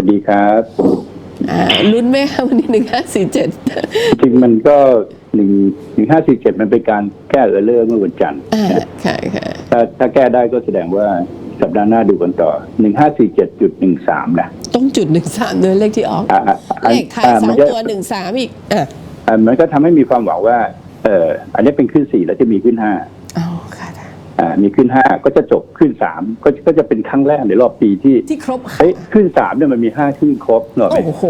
วัสดีครับอ่าลุ้นไหมคะวันนี้หนึ่งห้าสี่เจ็ดจริงมันก็หนึ่งหนึ่งห้าสี่เจ็ดมันเป็นการแก้เออร์เลอร์เมื่อวันจันทร์อ่านะค่ะค่ะถ้าถ้าแก้ได้ก็แสดงว่าสัปดาห์หน้าดูกันต่อหนึ่งห้าสี่เจ็ดจุดหนึ่งสามนะ ต้องจุดหนึ่งสามเลยเลขที่ออกอะอะอะเลขท้ายอะสอมันงก็ตัวหนึ่งสามอีกอะอะมันก็ทำให้มีความหวังว่า เอออันนี้เป็นขึ้นสี่แล้วจะมีขึ้นห้า อ๋อค่ะอ่ามีขึ้นห้าก็จะจบขึ้นสามก็ก็จะเป็นครั้งแรกในรอบปีที่ที่ครบค่ะเฮ้ยขึ้นสามเนี่ยมันมีห้าขึ้นครบเนอะไหม โอ้โห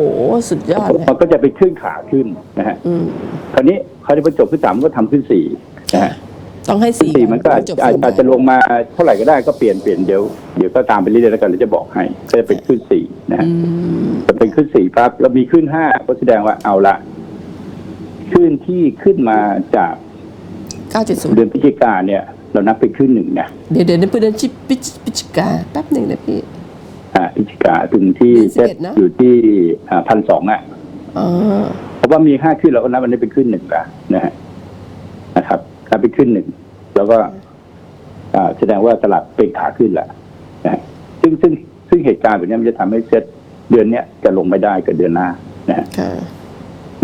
สุดยอดเลยมันก็จะเป็นขึ้นขาขึ้นนะฮะ อืมคราวนี้เขาจะไปจบขึ้นสามก็ทำขึ้นสี่นะฮะต้องให้สี่สี่มันก็อาจจบอาจสี่อาจจะลงมาเท่าไหร่ก็ได้ก็เปลี่ยนเปลี่ยนเดี๋ยวเดี๋ยวก็ตามไปเรื่อยๆแล้วกันแล้วจะบอกให้ก็จะเป็นขึ้นสี่นะฮะอืมจะเป็นขึ้นสี่ปั๊บแล้วมีขึ้นห้าก็แสดงว่าเอาละขึ้นที่ขึ้นมาจากเก้าเจ็ดศูนย์ เดือนพฤศจิกาเนี่ย เรานับเป็นขึ้นหนึ่งนะเดี๋ยวเดี๋ยวเดี๋ยวเดือนชิปิจปิจกาแป๊บหนึ่งนะพี่อ่าพฤศจิกาถึงที่เดือนเซ็ต11นะอยู่ที่พันสองอะอ๋อเพราะว่ามีห้าขึ้นเราก็นับมันได้เป็นขึ้นหนึ่งละนะฮะนะครับนับเป็นขึ้นหนึ่งแล้วก็ อ่าแสดงว่าตลาดเป็นขาขึ้นแหละนะฮะซึ่งซึ่งซึ่งเหตุการณ์แบบนี้มันจะทำให้เซ็ตเดือนเนี้ยจะลงไม่ได้กับเดือนหน้านะฮะค่ะ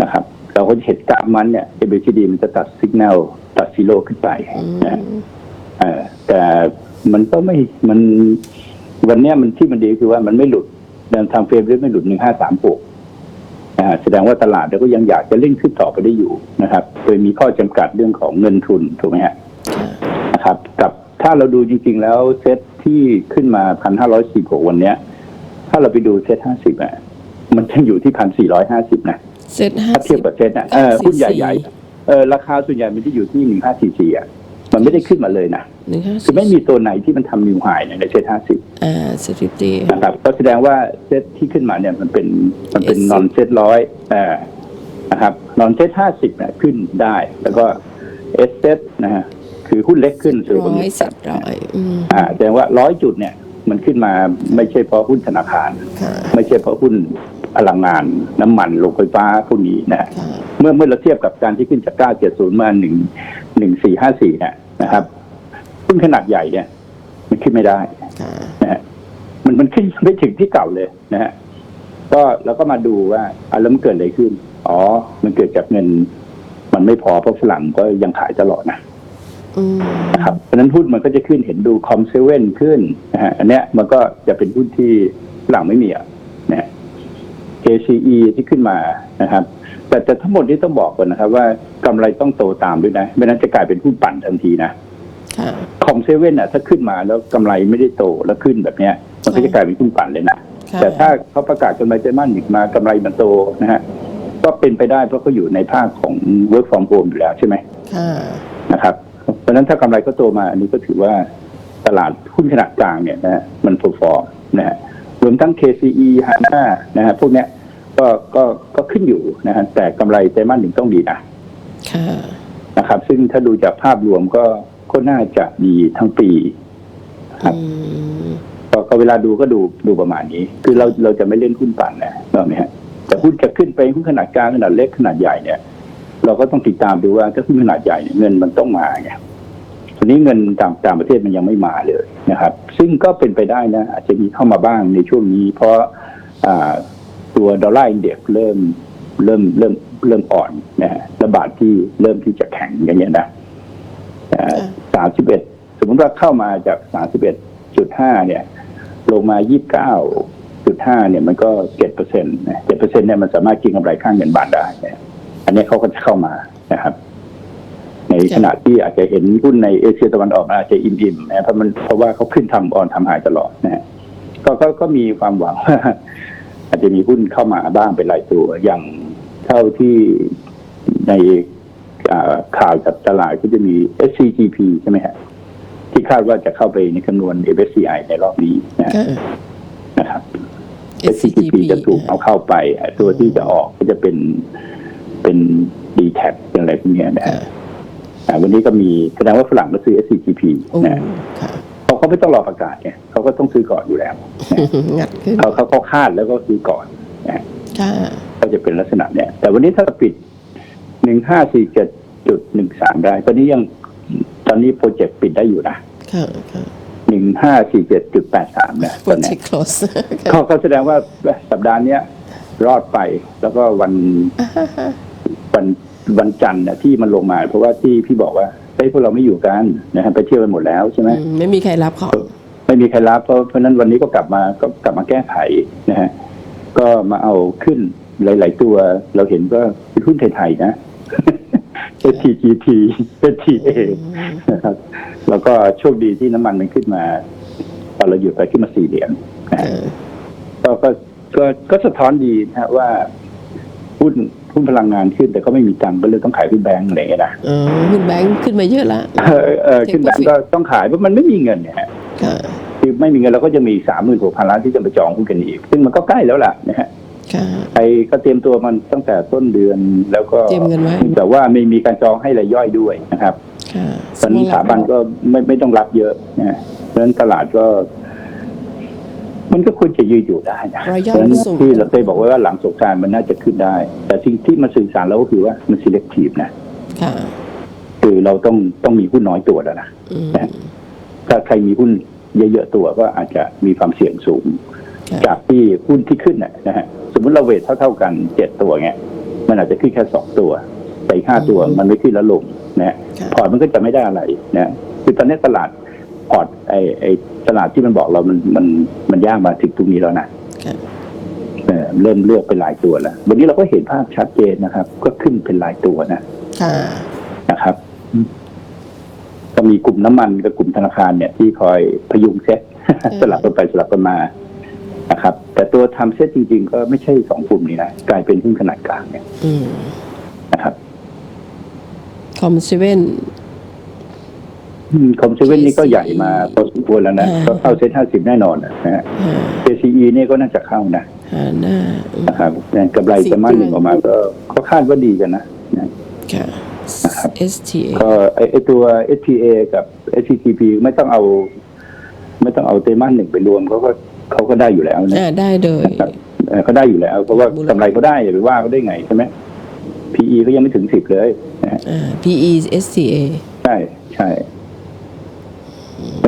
นะครับ เราก็จะเห็นกราฟมันเนี่ย ABCD มันจะตัดสัญญาณตัดซีโร่ขึ้นไปอืมนะฮะเอ่อ แต่มันก็ไม่มันวันเนี้ยมันที่มันดีคือว่ามันไม่หลุดเดินทางเฟรมไม่หลุดหนึ่งห้าสามหกแสดงว่าตลาดเราก็ยังอยากจะเล่นขึ้นต่อไปได้อยู่นะครับ โดยมีข้อจำกัดเรื่องของเงินทุนถูกไหมฮะค่ะนะครับ กับถ้าเราดูจริง ๆ แล้วเซตที่ขึ้นมาพันห้าร้อยสี่หกวันเนี้ย ถ้าเราไปดูเซตห้าสิบอะมันยังอยู่ที่พันสี่ร้อยห้าสิบนะเซ็ตห้าถ้าเทีสิยบบกับเซตนะเออ944หุ้นใหญ่ๆเออราคาส่วนใหญ่มันจะอยู่ที่หนึ่งห้าสี่สี่อะ มันไม่ได้ขึ้นมาเลยนะหนึ่งห้าคือไม่มีตัวไหนที่มันทำนิวไฮในเซตห้าสิบอ่าสถิตินะครับก็แสดงว่าเซตที่ขึ้นมาเนี่ยมันเป็นมันเป็น S10 นอนเซตร้อยนะครับนอนเซตห้าสิบเนี่ยขึ้นได้ แล้วก็เอสเซตนะฮะคือหุ้นเล็กขึ้นสู่ร้กำอหนยดสิบร้อยอืมอ่าแสดงว่าร้อยจุดเนี่ยมันขึ้นมาไม่ใช่เพราะหุ้นธนาคารค่ะไม่ใช่เพราะหุ้นพลังงาน น้ำมันโรงไฟฟ้าพวกนี้นะฮะค่ะเมื่อเมื่อเราเทียบกับการที่ขึ้นจาก 970 มา 1 1454เนี่ยนะครับหุ้นขนาดใหญ่เนี่ย มันขึ้นไม่ได้ค่ะนะฮะมันมันขึ้นไม่ถึงที่เก่าเลยนะฮะก็เราก็มาดูว่าอะแล้วมันเกิดอะไรขึ้น อ๋อ มันเกิดจากเงิน มันไม่พอเพราะฝรั่งก็ยังขายตลอดนะอืมนะครับเพราะฉะนั้นหุ้นมันก็จะขึ้นเห็นดูคอมเซเว่นขึ้นนะฮะอันเนี้ยมันก็จะเป็นหุ้นที่ฝรั่งไม่มีอะนะฮะ KCE ที่ขึ้นมานะครับ แต่แต่ทั้งหมดนี้ต้องบอกก่อนนะครับ ว่ากำไรต้องโตตามด้วยนะ ไม่นั้นจะกลายเป็นหุ้นปั่นทันทีนะค่ะคอมเซเว่นอะถ้าขึ้นมาแล้วกำไรไม่ได้โตแล้วขึ้นแบบเนี้ย มันก็จะกลายเป็นหุ้นปั่นเลยนะค่ะแต่ถ้าเขาประกาศกำไรไตรมาสหนึ่งมากำไรมันโตนะฮะก็เป็นไปได้เพราะเขาอยู่ในภาคของ work from home อยู่แล้วใช่ไหมค่ะนะครับ เพราะฉะนั้นถ้ากำไรก็โตมา อันนี้ก็ถือว่าตลาดหุ้นขนาดกลางเนี่ยนะฮะมันพอฟอร์นะฮะรวมทั้ง KCE HANA นะฮะพวกเนี้ย ก็ก็ก็ขึ้นอยู่นะฮะแต่กำไรไตรมาสหนึ่งต้องดีนะค่ะนะครับ ซึ่งถ้าดูจากภาพรวมก็ก็น่าจะดีทั้งปีครับอืมก็ก็เวลาดูก็ดูดูประมาณนี้ คือเราเราจะไม่เล่นหุ้นปั่นนะเห็นไหมฮะแต่หุ้นจะขึ้นไปหุ้นขนาดกลางขนาดเล็กขนาดใหญ่เนี่ย เราก็ต้องติดตามดูว่าถ้าหุ้นขนาดใหญ่เนี่ยเงินมันต้องมาไงทีนี้เงินต่างต่างประเทศมันยังไม่มาเลยนะครับ ซึ่งก็เป็นไปได้นะอาจจะมีเข้ามาบ้างในช่วงนี้ เพราะอ่า ตัวดอลลาร์อินเด็กซ์เริ่มเริ่มเริ่มเริ่มอ่อนนะฮะระบาดที่เริ่มที่จะแข็งอย่างเงี้ยนะสามสิบเอ็ดสมมติว่าเข้ามาจากสามสิบเอ็ดจุดห้าเนี่ย ลงมายี่สิบเก้าจุดห้าเนี่ยมันก็เจ็ดเปอร์เซ็นต์เจ็ดเปอร์เซ็นต์เนี่ยมันสามารถกินกำไรข้างเงินบาทได้เนี่ยอันนี้เขาก็จะเข้ามานะครับ ในขณะที่อาจจะเห็นหุ้นในเอเชียตะวันออกอาจจะอิ่มๆนะเพราะมันเพราะว่าเขาขึ้นทำออนทำหายตลอดนะฮะก็ก็ก็มีความหวังว่า อาจจะมีหุ้นเข้ามาบ้างเป็นรายตัวอย่างเท่าที่ในอ่าข่าวจากตลาดก็จะมี SCGP ใช่ไหมฮะที่คาดว่าจะเข้าไปในคำนวณ MSCI ในรอบนี้นะฮะค่ะนะครับ SCGP จะถูกเอาเข้าไปอะตัวที่จะออกก็จะเป็นเป็น d t แท็เป็นอะไรพวกเนี้ยนะค่ะฮะอ่าวันนี้ก็มีแสดงว่าฝรั่งก็ซื้อ SCGP โอ้นะค่ะ เขาเขาไม่ต้องรอประกาศไงเขาก็ต้องซื้อก่อนอยู่แล้วนะงัดขึ้นเขาเขาเขาคาดแล้วก็ซื้อก่อนนะฮะค่ะก็จะเป็นลักษณะเนี้ยแต่วันนี้ถ้าเราปิดหนึ่งห้าสี่เจ็ดจุดหนึ่งสามได้ตอนนี้ยังตอนนี้โปรเจกต์ปิดได้อยู่นะค่ะค่ะหนึ่งห้าสี่เจ็ดจุดแปดสามนะโปรตอนเจเนี้กยต์ close เขาเขาแสดงว่าสัปดาห์เนี้ยรอดไปแล้วก็วันวันวันจันทร์น่ะที่มันลงมา เพราะว่าที่พี่บอกว่า เฮ้ยพวกเราไม่อยู่กันนะฮะไปเที่ยวกันหมดแล้วใช่ไหมอืมไม่มีใครรับของไม่มีใครรับเพราะเพราะฉะนั้นวันนี้ก็กลับมาก็กลับมาแก้ไขนะฮะก็มาเอาขึ้นหลาย ๆ ตัวเราเห็นก็เป็นหุ้นไทยๆนะ STGT STA นะครับ แล้วก็โชคดีที่น้ำมันมันขึ้นมาตอนเราหยุดไปขึ้นมาสี่เหรียญนะฮะเออก็ก็ก็ก็สะท้อนดีนะฮะว่าหุ้น หุ้นพลังงานขึ้น แต่ก็ไม่มีตังค์ก็เลยต้องขายหุ้นแบงก์อะไรอย่างเงี้ยนะเออหุ้นแบงค์ขึ้นมาเยอะละเออเออขึ้นแบงก์ก็ต้องขายเพราะมันไม่มีเงินเนี่ยฮะค่ะคือไม่มีเงินเราก็จะมีสามหมื่นหกพันล้านที่จะไปจองหุ้นกันอีก ซึ่งมันก็ใกล้แล้วล่ะนะฮะค่ะใครก็เตรียมตัวมันตั้งแต่ต้นเดือนแล้วก็เตรียมเงินไว้แต่ว่าไม่มีการจองให้รายย่อยด้วยนะครับค่ะตอนนี้สถาบันก็ไม่ไม่ต้องรับเยอะนะฮะเพราะฉะนั้นตลาดก็ มันก็ควรจะยืนอยู่ได้นะรายเพย่อราะฉะนั้นสูงที่เราเคยบอกไว้ว่าหลังสงกรารมันน่าจะขึ้นได้ แต่สิ่งที่มันสื่อสารเราก็คือว่ามัน selective นะค่ะคือเราต้องต้องมีหุ้นน้อยตัวแล้วนะอืมถ้าใครมีหุ้นเยอะๆตัวก็อาจจะมีความเสี่ยงสูงค่ะจากที่หุ้นที่ขึ้นน่ะนะฮะสมมติเราเวทเท่าๆกันเจ็ดตัวเงี้ยมันอาจจะขึ้นแค่สองตัว แต่อีกห้าตัวมันไม่ขึ้นแล้วลงนะฮะค่ะพอร์ตมันก็จะไม่ได้อะไรนะคือตอนนี้ตลาด พอร์ตไอไอตลาดที่มันบอกเรามันมันมันย่างมาถึงตรงนี้แล้วนะค่ะเออเริ่มเลือกเป็นหลายตัวแล้ววันนี้เราก็เห็นภาพชัดเจนนะครับ ก็ขึ้นเป็นหลายตัวนะค่ะนะครับ ก็มีกลุ่มน้ำมันกับกลุ่มธนาคารเนี่ยที่คอยพยุงเซ็ตสลับกันไปสลับกันมานะครับ แต่ตัวทำเซ็ตจริง ๆ ก็ไม่ใช่สองกลุ่มนี้นะกลายเป็นหุ้นขนาดกลางเนี่ยอืมนะครับคอมเซเว่น คอมเซเว่นนี่ก็ใหญ่มาพอสมควรแล้วนะอ่าก็เข้าเซ็ตห้าสิบแน่นอนนะฮะหา JCE เนี่ยก็น่าจะเข้านะหาหน้าอืมนะครับกำไรสี่จะมั่นหนึ่งเดือนออกมา ก็ก็คาดว่าดีกันนะนะค่ะนะครับ STA ก็ไอไอตัว STA กับ SCTP ไม่ต้องเอา ไม่ต้องเอาเตมันหนึ่งไปรวมเขาก็เขาก็ได้อยู่แล้วนะอ่าได้เลยนะครับเอ่อเขาได้อยู่แล้ว เพราะว่ามูลค่ากำไรเขาได้อย่าไปว่าเขาได้ไงใช่ไหม PE เขายังไม่ถึงสิบเลยนะฮะอ่า PE STA ใช่ใช่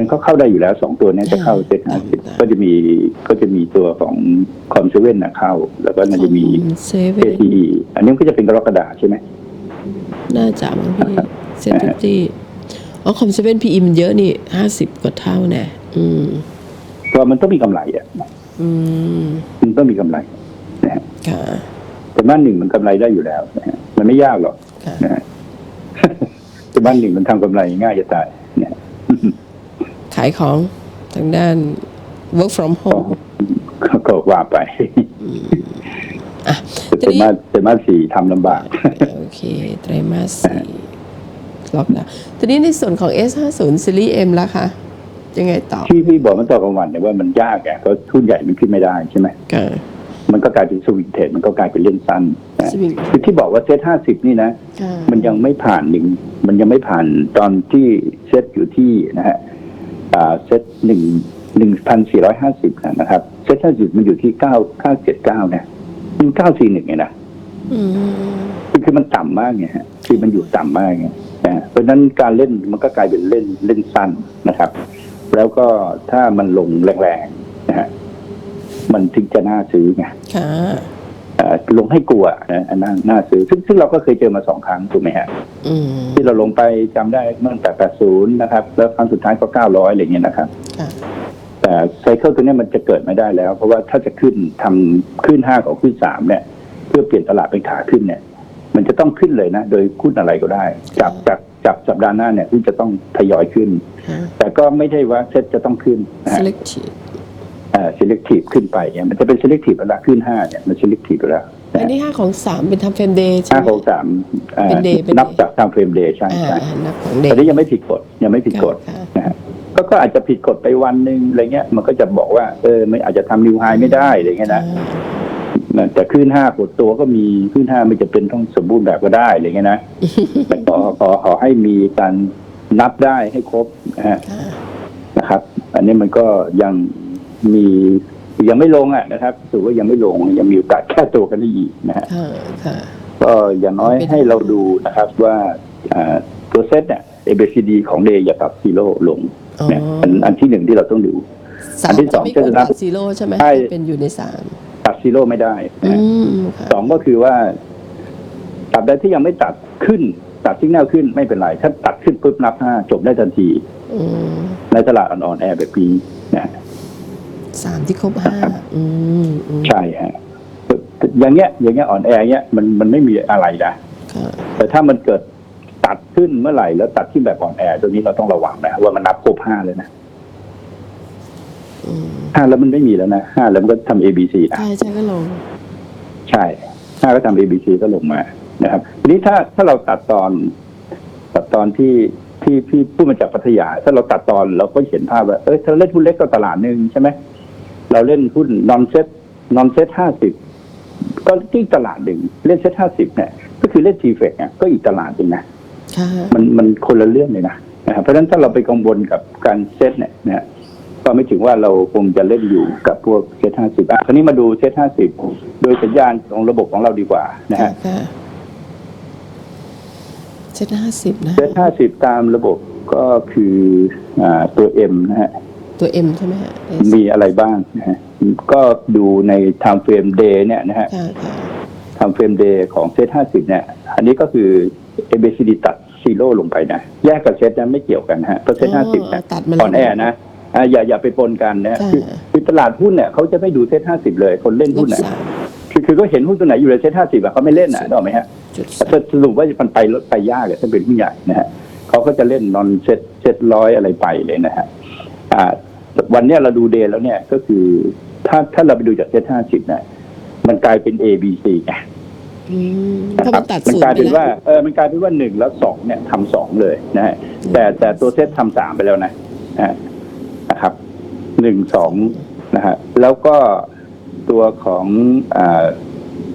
เป็นเขาเข้าได้อยู่แล้วสองตัวเนี้จะเข้าเซ็ตห้าสิบได้ก็จะมีก็จะมีตัวของคอมเซเว่นนะเข้า แล้วก็น่าจะมีเซเว่น ACE อันนี้มันก็จะเป็นกรกฎาใช่ไหมน่าจะมั้งพี่เซฟตี้อ๋อคอมเซเว่น PE มันเยอะนี่ห้าสิบกว่าเท่าแน่อืมเพราะมันต้องมีกำไรอะอืมมันต้องมีกำไรนะฮะค่ะแต่บ้านหนึ่งมันกำไรได้อยู่แล้วนะฮะมันไม่ยากหรอกค่ะนะฮะแต่บ้านหนึ่งมันทำกำไรง่ายจะตายเนี่ยขายของทางด้าน work from ก็ home ก็ก็ว่าไปอะแต่ทีนี้มาแต่มาสี่ทำลำบาก โอเค ไตรมาสสี่ล็อกดาวน์ทีนี้ในส่วนของ S50 ซีรีส์ M แล้วคะยังไงต่อที่พี่บอกเมื่อตอนกลางวันเนี่ยว่ามันยากอะเพราะทุนใหญ่มันขึ้นไม่ได้ใช่ไหมค่ะมันก็กลายเป็นสวิงเทรดมันก็กลายเป็นเล่นสั้นนะ swing คือที่บอกว่าเซตห้าสิบนี่นะค่ะมันยังไม่ผ่านหนึ่งมันยังไม่ผ่านตอนที่เซตอยู่ที่นะฮะอ่า เซตหนึ่งหนึ่งพันสี่ร้อยห้าสิบนะครับ เซตห้าสิบมันอยู่ที่เก้าเก้าเจ็ดเก้านะมันเก้าสี่หนึ่งไงนะอืมคือคือมันต่ำมากไงฮะคือมันอยู่ต่ำมากไงนะเพราะฉะนั้นการเล่นมันก็กลายเป็นเล่นเล่นสั้นนะครับ แล้วก็ถ้ามันลงแรงๆนะฮะมันถึงจะน่าซื้อไงค่ะเอ่อ ลงให้กลัวนะอันน่าน่าซื้อซึ่งซึ่งเราก็เคยเจอมาสองครั้งถูกไหมฮะอืมที่เราลงไปจำได้เมื่อแต่80นะครับ แล้วครั้งสุดท้ายก็900อะไรเงี้ยนะครับค่ะแต่ไซเคิลตัวเนี้ยมันจะเกิดไม่ได้แล้ว เพราะว่าถ้าจะขึ้นทำขึ้นห้ากับขึ้นสามเนี่ย เพื่อเปลี่ยนตลาดเป็นขาขึ้นเนี่ย มันจะต้องขึ้นเลยนะ โดยหุ้นอะไรก็ได้จากจากจากสัปดาห์หน้าเนี่ยหุ้นจะต้องทยอยขึ้นค่ะแต่ก็ไม่ใช่ว่าเซ็ตจะต้องขึ้นนะฮะ selective เอ่อ selective ขึ้นไปเนี่ยมันจะเป็น selective เวลาขึ้นห้าเนี่ยมัน selective อยู่แล้วนะอันฮะนี้ห้าของสามเป็นทำเฟรมเดย์ใช่ห้าไหมของสามเอ่อเป็น day เป็นนับ day จากทางเฟรมเดย์ใช่อ่าใช่นับของเดแต่ย์นี้ยังไม่ผิดกฎยังไม่ผิดกฎค่ะนะฮะก็ก็อาจจะผิดกฎไปวันหนึ่งอะไรเงี้ย มันก็จะบอกว่าเออไม่อาจจะทำนิวไฮไม่ได้อะไรเงี้ยนะแต่ขึ้นห้ากดตัวก็มีขึ้นห้าไม่จะเป็นต้องสมบูรณ์แบบก็ได้อะไรเงี้ยนะแต่ขอขอขอให้มีการนับได้ให้ครบนะฮะค่ะนะครับ อันนี้มันก็ยัง มียังไม่ลงอะนะครับถือว่ายังไม่ลงยังมีโอกาสแค่ตัวกันได้อีกนะฮะค่ะค่ะก็อย่างน้อยให้เราดูนะครับว่าอ่าตัวเซตเนี่ย ABCD ของเดย์อย่าปรับซีโร่ลงอ๋อเนี่ยอันอันที่หนึ่งที่เราต้องดูสาอัมนที่สจะองไม่ก็ควรจะนับตัดซีโร่ใช่ไหมใช่เป็นอยู่ในสามตัดซีโร่ไม่ได้อืนะมค่ะสองก็คือว่าตัดใดที่ยังไม่ตัดขึ้น ตัดซิกแนลขึ้นไม่เป็นไร ถ้าตัดขึ้นปุ๊บนับห้าจบได้ทันทีอืมในตลาดอ่อนๆแอแบบนี้นะ สามที่ครบห้าอืมอืมใช่ฮะอย่างเงี้ย อย่างเงี้ยอ่อนแอเงี้ยมันมันไม่มีอะไรนะค่ะแต่ถ้ามันเกิดตัดขึ้นเมื่อไหร่แล้วตัดขึ้นแบบอ่อนแอตัวนี้เราต้องระวังนะว่ามันนับครบห้าเลยนะอืมห้าแล้วมันไม่มีแล้วนะห้าแล้วมันก็ทำ A B C นะใช่ใช่ก็ลง ใช่ห้าก็ทำ A B C ก็ลงมานะครับทีนี้ถ้าถ้าเราตัดตอน ตัดตอนที่ที่พี่พูดมาจากพัทยา ถ้าเราตัดตอนเราก็เห็นภาพว่าเอ้ยถ้าเราเล่นหุ้นเล็กก็ตลาดหนึ่งใช่ไหม เราเล่นหุ้นนอนเซ็ตนอนเซ็ตห้าสิบก็ที่ตลาดหนึ่งเล่นเซ็ตห้าสิบเนี่ย ก็คือเล่นทีเฟกเนี่ยก็อีกตลาดหนึ่งนะค่ะมันมันคนละเรื่องเลยนะนะครับเพราะฉะนั้นถ้าเราไปกังวลกับการเซตเนี่ยนะฮะก็ไม่ถึงว่าเราคงจะเล่นอยู่กับพวกเซตห้าสิบอะคราวนี้มาดูเซตห้าสิบโดยสัญญาณของระบบของเราดีกว่านะค่ะฮะค่ะเจ็ดห้าสิบนะเซตห้าสิบตามระบบก็คืออ่าตัว M นะฮะ ตัวเอ็มใช่ไหมฮะ S มีอะไรบ้างนะฮะก็ดูใน time frame day เนี่ยนะฮะค่ะค่ะ time frame day ของเซตห้าสิบเนี่ย อันนี้ก็คือ ABCD ตัดซีโร่ลงไปนะแยกกับเซตนะไม่เกี่ยวกันนะฮะเพราะเซตห้าสิบเนี่ยตัดมาอ่อนแอนะอ่าอย่าอย่าไปปนกันนะค่ะคือคือตลาดหุ้นเนี่ยเขาจะไม่ดูเซ็ตห้าสิบเลย คนเล่นลหุ้บนเนี่ยสามคือคือเขาเห็นหุ้นตัวไหนอยู่ในเซ็ตห้าสิบอะเขาไม่เล่นอะได้ไหมฮะจุดแต่สามสรุปว่ามันไปไปยากอะถ้าเป็นหุ้นใหญ่นะฮะเขาก็จะเล่นนอนเซ็ตเซ็ตร้อยอะไรไปเลยนะฮะอ่า วันเนี้ยเราดูเดย์แล้วเนี่ยก็คือ ถ้าถ้าเราไปดูจากเซ็ตห้าสิบเนี่ยมันกลายเป็น A B C ไงอืมนะถ้าคมัรันตัดมันศูนกลายย์ไปเป็นแล้วว่าเออมันกลายเป็นว่าหนึ่งแล้วสองเนี่ยทำสองเลยนะฮะแต่แต่ตัวเซตทำสามไปแล้วนะนะฮะนะครับหนึ่งสองนะฮะแล้วก็ตัวของอ่า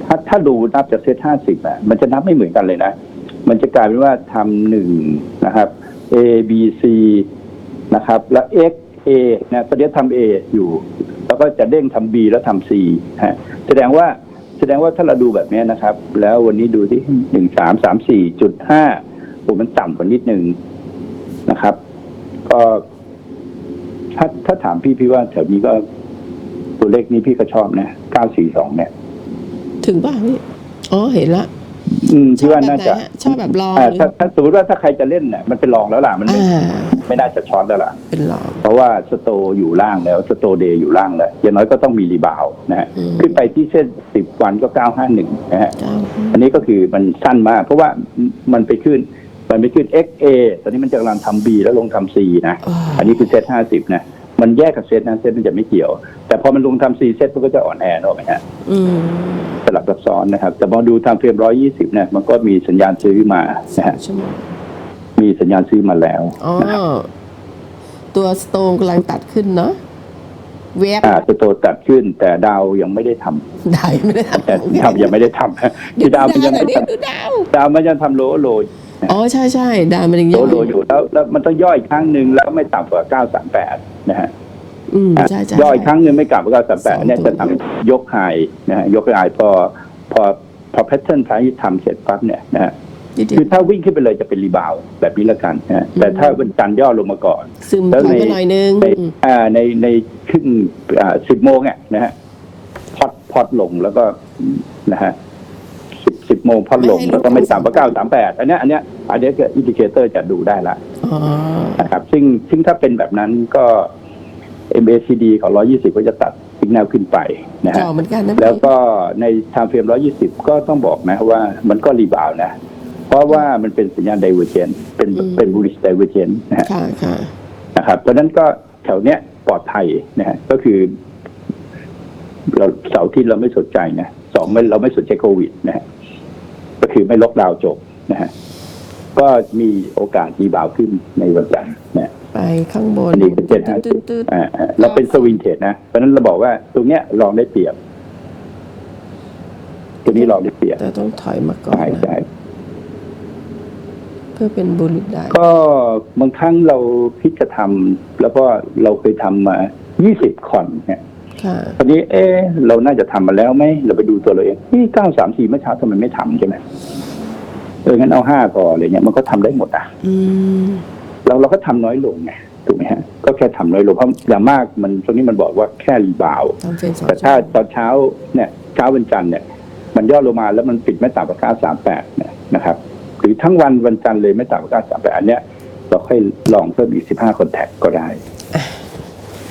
ถ้าถ้าดูนับจากเซตห้าสิบอะมันจะนับไม่เหมือนกันเลยนะ มันจะกลายเป็นว่าทำหนึ่งนะครับ A B C นะครับ แล้ว X A นะตอนนี้ทำ A อยู่ แล้วก็จะเด้งทำ B แล้วทำ C ฮะแสดงว่าแสดงว่าถ้าเราดูแบบนี้นะครับ แล้ววันนี้ดูที่หนึ่งสามสามสี่จุดห้าโอ้มันต่ำกว่านิดนึงนะครับ ก็ถ้าถ้าถามพี่พี่ว่าแถวนี้ก็ตัวเลขนี้พี่ก็ชอบนะเก้าสี่สองเนี่ย ถึงป่ะพี่อ๋อเห็นละอืมพี่ว่าน่าจะชอบแบบไหนฮะชอบแบบรองาหรือถ้าถ้าสมมติว่าถ้าใครจะเล่นเนี่ยมันเป็นรองแล้วล่ะมัน ไม่อ่าไม่น่าจะช็อตแล้วล่ะ เป็นรองเพราะว่าสโตอยู่ล่างแล้วสโตเดย์อยู่ล่างแล้วอย่างน้อยก็ต้องมีรีบาวด์นะฮะอืมขึ้นไปที่เส้นสิบวันก็เก้าห้าหนึ่งนะฮะเก้าห้าอันนี้ก็คือมันสั้นมาก เพราะว่ามันไปขึ้นมันไปขึ้น XA ตอนนี้มันจะกำลังทำ B แล้วลงทำ C นะอ่าอันนี้คือเซตห้าสิบนะมันแยกกับเซตนะเซตมันจะไม่เกี่ยว แต่พอมันลงทำ C เซตมันก็จะอ่อนแอเนอะไหมฮะอืมสลับซับซ้อนนะครับ แต่พอดูทางเฟรมร้อยี่สิบเนี่ยมันก็มีสัญญาณซื้อมานะฮะชั่วโมงมีสัญญาณซื้อมาแล้วอ๋อนะครับตัวสโตนกำลังตัดขึ้นเนาะเวฟอ่าสโตตัดขึ้น แต่ดาวยังไม่ได้ทำได้ไม่ได้ทำแต่ดาวยังไม่ได้ทำเดี๋ยที่วดาวมันดายังวหน่อยไม่ดิทดูดาวำดาวมันยังทำโลโลอ๋อใช่ใช่ดาวมันยังโลย่อยโลอยู่แล้วแล้วมันต้องย่อยครั้งหนึ่งแล้วไม่ต่ำกว่าเก้าสามแปดนะฮะ อืมใช่ใช่ ย่อยครั้งหนึ่งไม่กลับกว่าเก้าสามแปดสองเนี่ยตัวจะทำยกไฮนะฮะยกไฮพอพอพอแพทเทิร์นไทยทำเสร็จปั๊บเนี่ยนะฮะนิดเดีย คือวถ้าวิ่งขึ้นไปเลยจะเป็นรีบาวด์แบบนี้ละกันนะฮะแต่ถ้าวันจันทร์ย่อลงมาก่อน ซึมแล้วถอยในไปหน่อยนึงในอืมอ่าในในครึ่งอ่าสิบโมงเนี่ยนะฮะพอดพอดลงแล้วก็นะฮะสิบสิบโมงพอดลงแล้วก็ไม่ต่ำกว่าเก้าสามแปดอันเนี้ยอันเนี้ยอันเนี้ยก็อินดิเคเตอร์จะดูได้ละอ๋อนะครับ ซึ่งซึ่งถ้าเป็นแบบนั้นก็ MACD ของ 120 ก็จะตัดสิกแนวขึ้นไปนะจ่ฮะอเหมือนกันนะแล้วก็ในทางเฟรม 120 ก็ต้องบอกนะว่ามันก็รีบาวด์นะ เพราะว่ามันเป็นสัญญาณ divergent เป็นเป็น bullish divergent นะฮะค่ะค่ะนะครับเพราะฉะนั้นก็แถวเนี้ยปลอดภัยนะฮะก็คือ เราเสาร์อาที่เราไม่สนใจนะสองไม่เราไม่สนใจโควิดนะฮะก็คือไม่ล็อกดาวน์จบนะฮะก็มีโอกาสรีบาวด์ขึ้นในวันจันทร์นะไปข้างบนอันนี้คือเจ็ดห้าตื้นตื้นอ่าอ่าเราเป็นสวิงเทรดนะเพราะฉะนั้นเราบอกว่าตรงเนี้ยลองได้เปรียบตัวนี้ลองได้เปรียบแต่ต้องถอยมาก่อนใช่นะใช่ เพื่อเป็นบุลิตได้ ก็บางครั้งเราคิดจะทำแล้วก็เราเคยทำมา20คอนเนี่ยค่ะตอนนี้เอ๊ะเราน่าจะทำมาแล้วไหมเราไปดูตัวเราเองนี่เก้าสามสี่เมื่อเช้าทำไมไม่ทำใช่ไหมเอองั้นเอาห้าก่อนอะไรเงี้ยมันก็ทำได้หมดอะอืมเราเราก็ทำน้อยลงไงถูกไหมฮะ ก็แค่ทำน้อยลงเพราะอย่างมากมันตรงนี้มันบอกว่าแค่รีบาวด์ทำเป็นสองแต่ถ้าตอนเช้าเนี่ยเช้าวันจันทร์เนี่ย มันย่อลงมาแล้วมันปิดไม่ต่ำกว่า938เนี่ยนะครับ หรือทั้งวันวันจันทร์เลยไม่ต่ำกว่า938อันเนี้ยเราค่อยลองเพิ่มอีก15คอนแทคก็ได้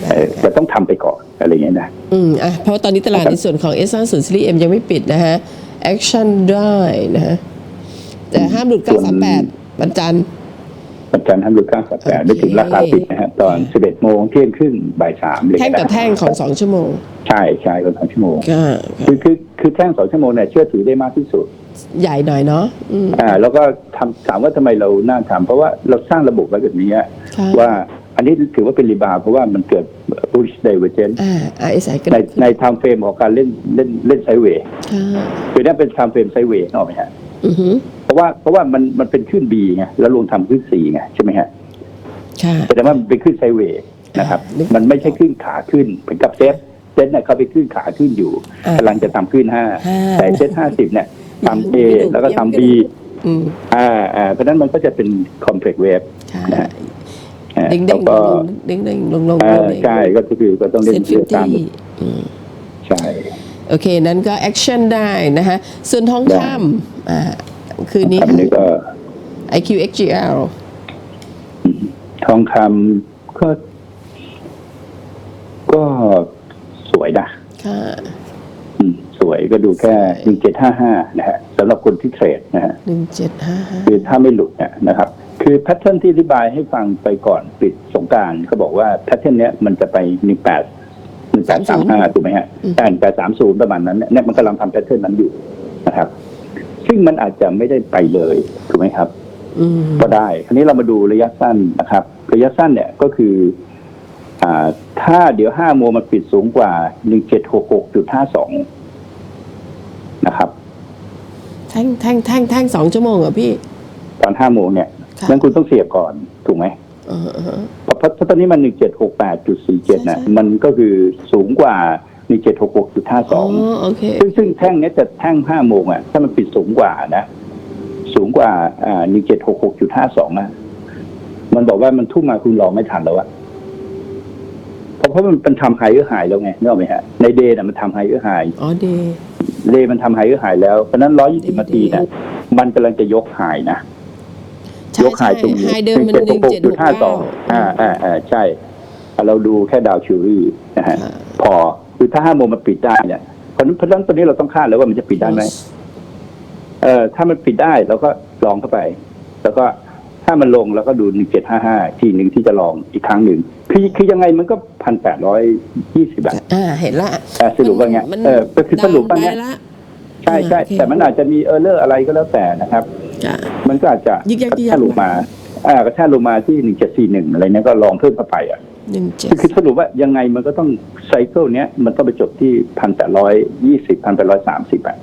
เออแต่ต้องทำไปก่อนอะไรอย่างเงี้ยนะ อืมอะเพราะว่าตอนนี้ตลาดในส่วนของ S 5 0 Series M ยังไม่ปิดนะฮะ Action ได้นะฮะแต่ห้ามหลุดส่วน938วันจันทร์วันจันทร์ทำรูป938นึกถึงราคาปิดนะฮะตอน11โมงเที่ยงครึ่งบ่ายสามเลยแท่งต่อแท่งของ2ชั่วโมง ใช่ใช่คนสองชั่วโมงก็คือคือคือแท่งสองชั่วโมงเนี่ยเชื่อถือได้มากที่สุด ใหญ่หน่อยเนาะอืมอ่าแล้วก็ทำถามว่าทำไมเราน่าทำเพราะว่าเราสร้างระบบไว้แบบนี้อะค่ะว่าอันนี้ถือว่าเป็นรีบาวด์เพราะว่ามันเกิด bullish divergence อ่า RSI ก็ในขึ้นในไทม์เฟรมของการเล่นเล่นเล่นไซด์เวย์ค่ะคือนั่นเป็นไทม์เฟรมไซด์เวย์นกออกไหมฮะอือฮึเพราะว่าเพราะว่ามันมันเป็นขึ้น B ไงแล้วลงทำขึ้น C ไงใช่ไหมฮะค่ะแสดงว่ามันเป็นขึ้นไซด์เวย์นะครับนึกมันไม่ใช่ขึ้นขาขึ้นเหมือนกับเซฟเซฟเนี่ยเขาไปขึ้นขาขึ้นอยู่อ่ากำลังจะทำขึ้นห้าห้าแต่เซฟห้าสิบเนี่ย ทำ A แล้วก็ทำ B อืมอ่าอ่าเพราะฉะนั้นมันก็จะเป็น complex wave ค่ะนะฮะอ่าเด้งแล้เด้วงก็เด้งเด้งลงลงอ่าเด้งใช่ก็คือก็ต้องเล่นเซนฟิเรื่องตามตี้อืมใช่โอเค นั้นก็แอคชั่นได้นะฮะ ส่วนทองคำอ่าคืนนี้อันนี้ก็ IQXGL ทองคำก็ ก็สวยนะค่ะอืมส วยก็ดูแค่หนึ่งเจ็ดห้าห้านะฮะสำหรับคนที่เทรดนะฮะหนึ่งเจ็ดห้าห้าคือถ้าไม่หลุดเนี่ยนะครับ คือแพทเทิร์นที่อธิบายให้ฟังไปก่อนปิดสงกรารเขาบอกว่าแพทเทิร์นเนี้ยมันจะไปหนึ่งแปดหนึ่งแปดสามห้าถูกไหมฮะแต่แปดสามศูนย์ประมาณนั้นเนี่ยเนี่ยมันกำลังทำแพทเทิร์นนั้นอยู่นะครับ ซึ่งมันอาจจะไม่ได้ไปเลยถูกไหมครับอืมก็ได้คราวนี้เรามาดูระยะสั้นนะครับ ระยะสั้นเนี่ยก็คืออ่าถ้าเดี๋ยวห้าโมงมันปิดสูงกว่าหนึ่งเจ็ดหกหกจุดห้าสอง นะครับ แท่งแท่งแท่งแท่งสองชั่วโมงเหรอพี่ ตอนห้าโมงเนี่ยค่ะ นั้นคุณต้องเสียบก่อนถูกไหมเออเออ เพราะเพราะเพราะตอนนี้มันหนึ่งเจ็ดหกแปดจุดสี่เจ็ดนะใช่ใช่ มันก็คือสูงกว่าหนึ่งเจ็ดหกหกจุดห้าสอ๋ออง โอเค ซึ่งซึ่งแท่งเนี้ยจะแท่งห้าโมงอะ ถ้ามันปิดสูงกว่านะ สูงกว่าอ่าหนึ่งเจ็ดหกหกจุดห้าสองะมันบอกว่ามันทุ่มมาคุณรอไม่ทันแล้วอะเพราะเพราะมันเป็นทำไฮเออร์ไฮแล้วไงนึกออกไหมฮะ ในเดย์น่ะมันทำไฮเออร์ไฮอ๋อเดย์ เดย์มันทำไฮเออร์ไฮแล้ว เพราะฉะนั้นร้อยยี่สิบ Day นาทีนะมันกำลังจะยกไฮนะใช่ยกไฮใช่ตรงนี้ไฮเดิมมันหนึ่งเจ็ดหกห้าสเก้าองอ่าอ่าอ่าใช่อะเราดูแค่ดาวชิวรี่นะฮะค่ะพอคือถ้าห้าโมงมันปิดได้เนี่ยเพราะฉะนั้นเพราะฉะนั้นตอนนี้เราต้องคาดแล้วว่ามันจะปิดได้ไหมเออถ้ามันปิดได้เราก็ลองเข้าไป แล้วก็ถ้ามันลงเราก็ดูหนึ่งเจ็ดห้าห้าทีหนึ่งที่จะลองอีกครั้งหนึ่ง คือคือยังไงมันก็พันแปดร้อยยี่สิบาทอ่าเห็นละอะสรุปว่าไงมันเออก็คือสรุปว่าดไงได้ละใช่ใช่โอเคแต่มันอาจจะมีเออร์เลอร์อะไรก็แล้วแต่นะครับจ้ะมันก็อาจจะยึกยักยึกยักถ้าลงมาอ่ากระชากลงมาที่หนึ่งเจ็ดสี่หนึ่งอะไรเนี้ยก็ลองเพิ่มเข้าไปอะหนึ่งเจ็ดคือคือสรุปว่ายังไงมันก็ต้องไซเคิลเนี้ยมันต้องไปจบที่พันแปดร้อยยี่สิบพันแปดร้อยสามสิบอะ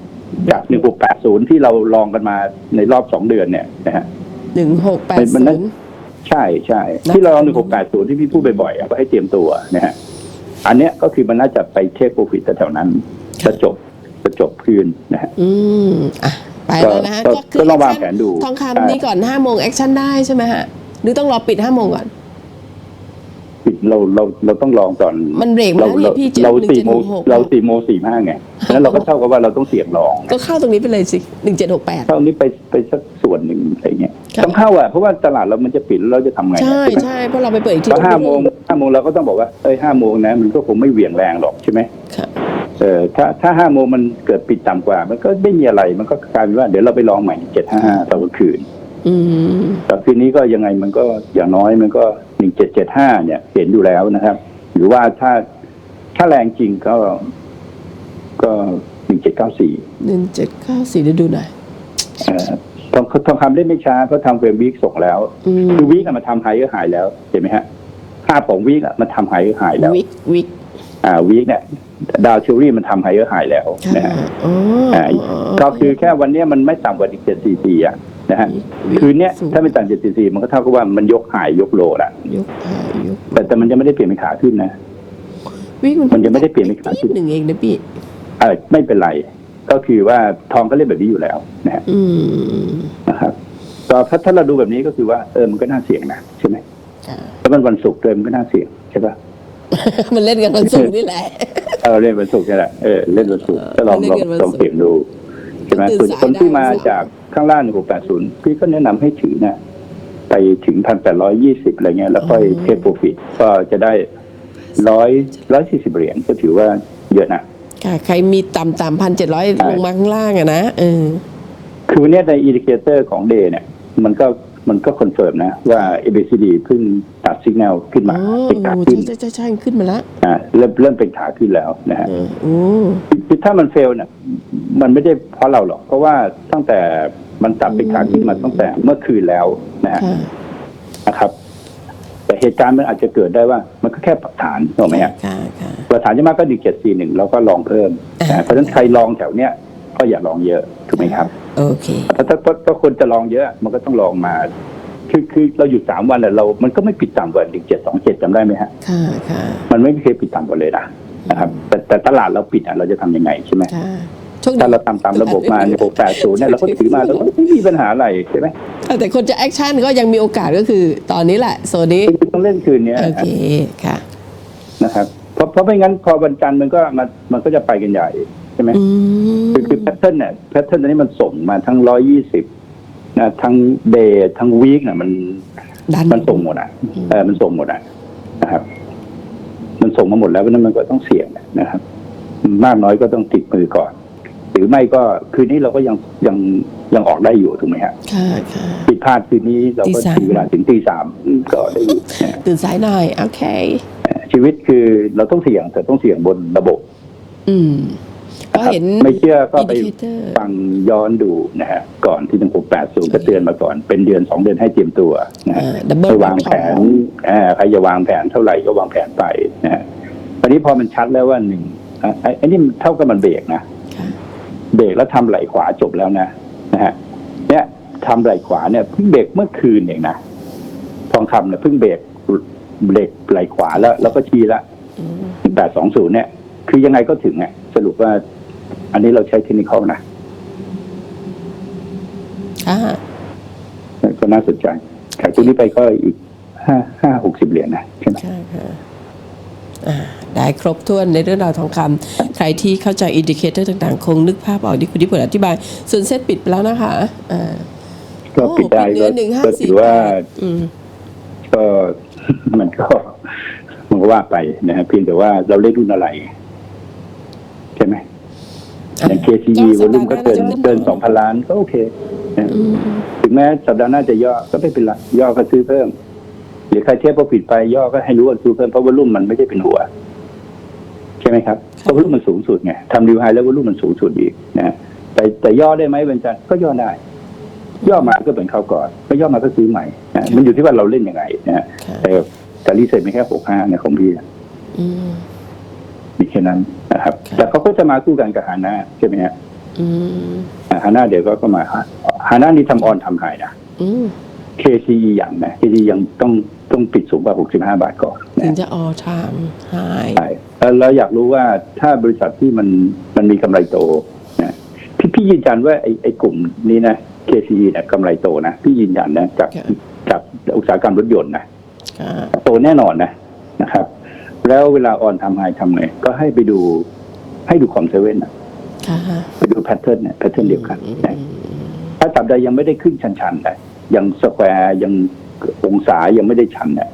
จากหนึ่งหกแปดศูนย์ที่เราลองกันมาในรอบสองเดือนเนี่ยนะฮะหนึ่งหกแปดมันศูนั่นนย์ ใช่ใช่นะที่เราลองหนึ่งหกแปดศูนย์ที่พี่พูดบ่อยๆอะก็ให้เตรียมตัวนะฮะอันเนี้ยก็คือมันน่าจะไปเทคโปรฟิตแถวๆนั้นจะจบจะจบคืนนะฮะอืมอะไปแล้วนะฮะก็คืก็ลองวางแผนดูทองใช่คำนี้ก่อนห้าโมงแอคชั่นได้ใช่ไหมฮะหรือต้องรอปิดห้าโมงก่อน ปิดเราเราเราต้องลองตอนมันเบรกมาเราแล้วนี่เราพี่เจ็ดเราหนึ่งสี่เจ็ดโมหงกหกเราสี่โมงสี่ห้าไงนั้นเราก็เท่ากับว่าเราต้องเสี่ยงลองก็เข้าตรงนี้ไปเลยสิหนึ่งเจ็ดหกแปด เท่านี้ไปไปสักส่วนหนึ่งอะไรเงี้ยครับต้องเข้าอะเพราะว่าตลาดเรามันจะปิดแล้วเราจะทำไงใช่ไหมใช่เพราะเราไปเปิดอีกทีพอห้าโมงก็ไรู้ห้าโมงเราก็ต้องบอกว่าเอ้ยห้าโมงนะมันก็คงไม่เหวี่ยงแรงหรอกใช่ไหมค่ะ เออถ้าถ้าห้าโมงมันเกิดปิดต่ำกว่า มันก็ไม่มีอะไรมันก็กลายเป็นว่าเดี๋ยวเราไปลองใหม่เจ็ดห้าห้าตอนกลางคืน อืม แต่คืนนี้ก็ยังไงมันก็อย่างน้อยมันก็ หนึ่งเจ็ดเจ็ดห้าเนี่ยเห็นอยู่แล้วนะครับ หรือว่าถ้าถ้าแรงจริงก็ก็หนึ่งเจ็ดเก้าสี่หนึ่งเจ็ดเก้าสี่เดี๋ยวดูหน่อยเอ่อทองทองคำเล่นไม่ช้าเพราะทำเฟรมวีคส่งแล้วอืมคือวีคอะมันทำไฮเออร์ไฮแล้วเห็นไหมฮะภาพของวีคอะมันทำไฮเออร์ไฮแล้ววิกวิกอ่าวีคเนี่ยดาวชิวรี่มันทำไฮเออร์ไฮแล้วค่ะนะฮะอ๋ออ่าก็คือแค่วันเนี้ยมันไม่ต่ำกว่าเจ็ดสี่สี่อะ นะฮะวิกคืนเนี้ยสูงถ้าไม่ต่ำเจ็ดสี่สี่มันก็เท่ากับว่ามันยกไฮยกโลละยกหายยกแต่แต่มันจะไม่ได้เปลี่ยนเป็นขาขึ้นนะวิกมันมันยังไม่ได้เปลี่ยนเป็นขาขึ้นินดหนึ่งเองนะพี่เออไม่เป็นไร ก็คือว่าทองก็เล่นแบบนี้อยู่แล้วนะฮะอืมนะครับก็ถ้าถ้าเราดูแบบนี้ก็คือว่าเออมันก็น่าเสี่ยงนะใช่ไหมค่ะแล้วมันวันศุกร์ด้วยมันก็น่าเสี่ยงใช่ปะมันเล่นกันวันศุกร์นี่แหละเออเล่นวันศุกร์นี่แหละเออเล่นวันศุกร์ก็ลองเล่นลองกันวันลองศุกร์เปลี่ยนดูใช่ไหมตื่ส่วนนสายคนที่ได้มาวันศุกร์จากข้างล่างหนึ่งหกแปดศูนย์พี่ก็แนะนำให้ถือนะ ไปถึงพันแปดร้อยยี่สิบอะไรเงี้ยแล้วค่อยเทคโปรฟิตก็จะได้ร้อยร้อยสี่สิบเหรียญก็ถือว่าเยอะนะค่ะ ใครมีต่ำต่ำพันเจ็ดร้อยใช่ลงมาข้างล่างอะนะเออคือวันเนี้ยในอินดิเคเตอร์ของเดย์เนี่ย มันก็ มันก็คอนเฟิร์มนะ ว่า ABCD เพิ่งตัดสัญญาณขึ้นมาอ๋อเป็นขาโอ้ขึ้นใช่ใช่ใช่ขึ้นมาแล้วอ่าเริ่มเริ่มเป็นขาขึ้นแล้วนะฮะเออโอ้คือถ้ามันเฟลเนี่ยมันไม่ได้เพราะเราหรอก เพราะว่าตั้งแต่มันตัดเป็นขาขึ้นมาตั้งแต่เมื่อคืนแล้วนะฮะค่ะนะครับแต่เหตุการณ์มันอาจจะเกิดได้ว่ามันก็แค่ปรับฐานถูกไหมฮะค่ะค่ะปรับฐานจะมากก็ดีเจ็ดสี่หนึ่งเราก็ลองเพิ่มอ่านะเพราะฉะนั้นใครลองแถวเนี้ย ก็อย่าลองเยอะถูกไหมครับโอเคถ้าถ้าถ้าถ้าคนจะลองเยอะ มันก็ต้องลองมา คือคือเราหยุดสามวันแล้วเรา มันก็ไม่ปิดต่ำกว่าหนึ่งเจ็ดสองเจ็ดจำได้ไหมฮะค่ะค่ะมันไม่เคยปิดต่ำกว่าเลยนะนะครับ แต่แต่ตลาดเราปิดอะเราจะทำยังไงใช่ไหมค่ะโชคดีถ้าเราทำตามระบบมาในหกแปดศูนย์เนี่ยเราก็ถือมาเราก็ไม่มีปัญหาอะไรใช่ไหมแต่คนจะแอคชั่นก็ยังมีโอกาสก็คือตอนนี้แหละโซนนี้คือต้องเล่นคืนเนี้ยโอเคค่ะนะครับ เพราะเพราะไม่งั้นพอวันจันทร์มันก็มันมันก็จะไปกันใหญ่ ใช่ไหมอืมคือคือแพทเทิร์นเนี่ยแพทเทิร์นตอนนี้มันส่งมาทั้งร้อยยี่สิบนะทั้งเดย์ทั้งวีคเนี่ยมันดันมันส่งหมดอะเออมันส่งหมดอะนะครับ มันส่งมาหมดแล้วเพราะฉะนั้นมันก็ต้องเสี่ยงนะครับ มากน้อยก็ต้องติดมือก่อน หรือไม่ก็คืนนี้เราก็ยังยังยังออกได้อยู่ถูกไหมฮะค่ะค่ะผิดพลาดคืนนี้เราก็ตีสามถึงเวลาถึงตีสามก็ได้อยู่นะตื่นสายหน่อย โอเค ชีวิตคือเราต้องเสี่ยงแต่ต้องเสี่ยงบนระบบ อืม ก็นะครับเห็นไม่เชื่อก็ไป indicator ฟังย้อนดูนะฮะก่อนที่หนึ่งหกแปดศูนย์ก็เตือนมาก่อน เป็นเดือนสองเดือนให้เตรียมตัวนะฮะอ่า double ไปวางแผนอ่าใครจะวางแผนเท่าไหร่ก็วางแผนไปนะฮะตอนนี้พอมันชัดแล้วว่าหนึ่งอะไอ้ไอ้นี่มันเท่ากับมันเบรกนะค่ะเบรกแล้วทำไหล่ขวาจบแล้วนะนะฮะเนี่ยทำไหล่ขวาเนี่ยเพิ่งเบรกเมื่อคืนเองนะทองคำเนี่ยเพิ่งเบรกเบรกไหล่ขวาแล้ว แล้วก็ชี้ละอืมแปดสองศูนย์เนี่ย คือยังไงก็ถึงอะสรุปว่า อันนี้เราใช้เทคนิคนะค่ะก็น่าสนใจขายตัวนี้ไปก็อีกห้าห้าหกสิบเหรียญนะใช่ไหมค่ะค่ะอ่าได้ครบถ้วนในเรื่องราวทองคำใครที่เข้าใจอินดิเคเตอร์ต่างๆ คงนึกภาพออกที่คุณที่ผลอธิบาย ส่วนเซตปิดไปแล้วนะคะอ่าก็ปิดได้โอ้ก็ปิดเดือนหนึ่งห้าก็สี่ถือว่าอืมก็มันก็มันก็ว่าไปนะฮะเพียงแต่ว่าเราเล่นรุ่นอะไร ใช่ไหม อย่าง KCE วอลุ่มก็เกินเกินสองพันล้านก็โอเคนะอืมถึงแม้สัปดาห์หน้าจะย่อก็ไม่เป็นไรย่อก็ซื้อเพิ่มหรือใครเทียบพอผิดไปย่อก็ให้รู้ว่าซื้อเพิ่มเพราะวอลุ่มมันไม่ได้เป็นหัว ใช่ไหมครับเพราะวอลุ่มมันสูงสุดไงทำรีวไฮแล้ววอลุ่มมันสูงสุดอีกนะแต่แต่ย่อได้ไหมเวนจันทร์ก็ย่อได้ ย่อมาก็เป็นเข้าก่อนก็ย่อมาก็ซื้อใหม่นะมันอยู่ที่ว่าเราเล่นยังไงนะฮะค่ะแต่แต่รีเซ็ตไม่แค่หกห้าเนี่ยของพี่นะอื มมีแค่นั้นนะครับครับแต่เขาก็จะมาคู่กันกับฮาน่าใช่ไหมฮะอืมฮาน่าเดี๋ยวก็ก็มาฮาน่านี่ทำออนทำไฮนะอืม KCE อย่างนะ KCE ยังต้องต้องปิดสูงกว่า 65 บาทก่อนถึงนะจะ all time high ใช่แล้วเราอยากรู้ว่าถ้าบริษัทที่มันมันมีกำไรโตนะพี่พี่ยืนยันว่าไอ้ไอ้กลุ่มนี้นะ KCE เนี่ยกำไรโตนะ พี่ยืนยันนะจากครับจากอุตสาหกรรมรถยนต์นะค่ะโตแน่นอนนะนะครับ แล้วเวลาออนทำไฮทำไงก็ให้ไปดู ให้ดูคอมเซเว่นนะค่ะไปดูแพทเทิร์นเนี่ยแพทเทิร์นเดียวกันอืมนะถ้าตับใดยังไม่ได้ขึ้นชันๆนะยังสแควร์ยังองศายังไม่ได้ชันเนี่ย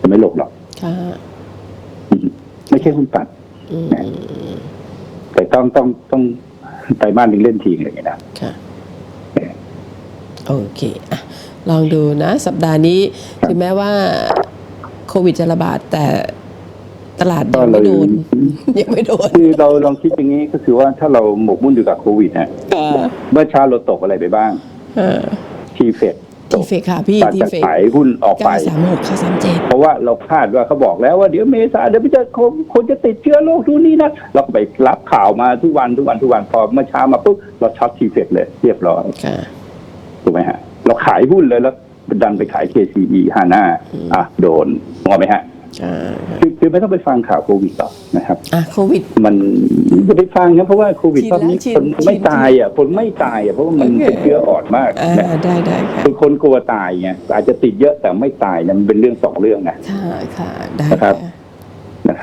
จะไม่หลบหรอกค่ะไม่ใช่หุ้นปัดอืมแต่ต้องต้องต้องไตรมาสหนึ่งเล่นทีอะไรอย่างเงี้ยนะค่ะโอเคอะลองดูนะ สัปดาห์นี้ ถึงแม้ว่าโควิดจะระบาดแต่ตลาดยังไม่โดนยังไม่โดนคือเราลองคิดอย่างนี้ก็คือว่าถ้าเราหมกมุ่นอยู่กับโควิดนะค่ะเมื่อเช้าเราตกอะไรไปบ้างอ่าทีเฟดตทีกเฟกค่ะพี่ตัดทีจากเฟกขายหุ้นออกไปเก้าสามหกค่ะสามเจ็ดเพราะว่าเราคาดว่าเขาบอกแล้วว่าเดี๋ยวเมษาเดี๋ยวมันจะคนคนจะติดเชื้อโรคทุนนี้นะเราก็ไปรับข่าวมาทุกวันทุกวันทุกวันพอเมื่อเช้ามาปุ๊บเราช็อตทีเฟดเลยเรียบร้อยค่ะถูกไหมฮะเราขายหุ้นเลยแล้ว ดันไปขาย KCE ฮาน่าอะโดนงอไหมฮะอ่าคือคือไม่ต้องไปฟังข่าวโควิดหรอกนะครับอะโควิด มันอย่าไปฟังครับเพราะว่าโควิดชินรอบนี้แล้วชินคนไม่ชินตายอะคนไม่ตายอะเพราะว่ามันโอเคเป็นเชื้ออ่อนมากอ่านะได้ได้ค่ะคือคนกลัวตายไงอาจจะติดเยอะแต่ไม่ตายเนยมันเป็นเรื่องสองเรื่องนะค่ะค่ะได้นะครับ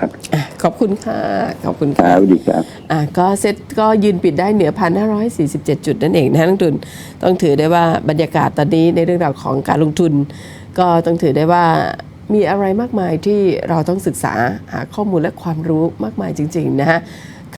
ค่ะนะครับอะขอบคุณค่ะ ขอบคุณครัค่ะบสวัสดีครับอะก็เซ็ตก็ยืนปิดได้เหนือพันห้าร้อยสี่สิบเจ็ดจุดนั่นเองนะนักลงทุน ต้องถือได้ว่าบรรยากาศตอนนี้ในเรื่องราวของการลงทุน ก็ต้องถือได้ว่ามีอะไรมากมายที่เราต้องศึกษาหาข้อมูลและความรู้มากมายจริง ๆ นะฮะ